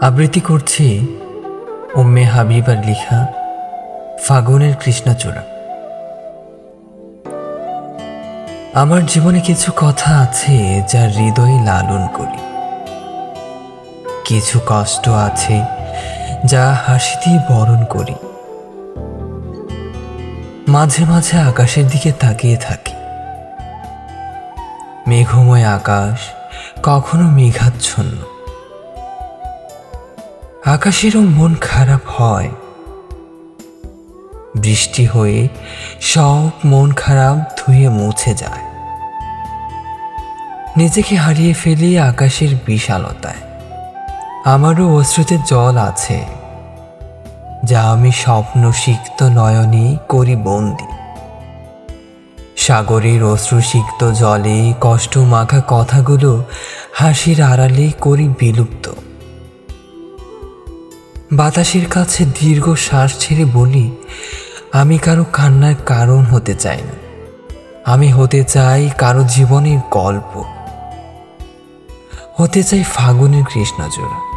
আবৃত্তি করছি উম্মে হাবিবার লিখা ফাগুনের কৃষ্ণচূড়া আমার জীবনে কিছু কথা আছে যা হৃদয়ে লালন করি। কিছু কষ্ট আছে যা হাসি দিয়ে বরণ করি। মাঝে মাঝে আকাশের দিকে তাকিয়ে থাকি। মেঘময় আকাশ কখনো মেঘাচ্ছন্ন। আকাশেরও মন খারাপ হয়। বৃষ্টি হয়ে সব মন খারাপ ধুয়ে মুছে যায়। নিজেকে হারিয়ে ফেলি আকাশের বিশালতায়। আমারও অশ্রুতে জল আছে, যা আমি স্বপ্ন সিক্ত নয়নে করি বন্দি। সাগরের অশ্রুসিক্ত জলে কষ্ট মাখা কথাগুলো হাসির আড়ালে করি বিলুপ্ত। বাতাসের কাছে দীর্ঘ শ্বাস ছেড়ে বলি, আমি কারও কান্নার কারণ হতে চাই না। আমি হতে চাই কারও জীবনের গল্প। হতে চাই ফাগুনের কৃষ্ণচূড়া।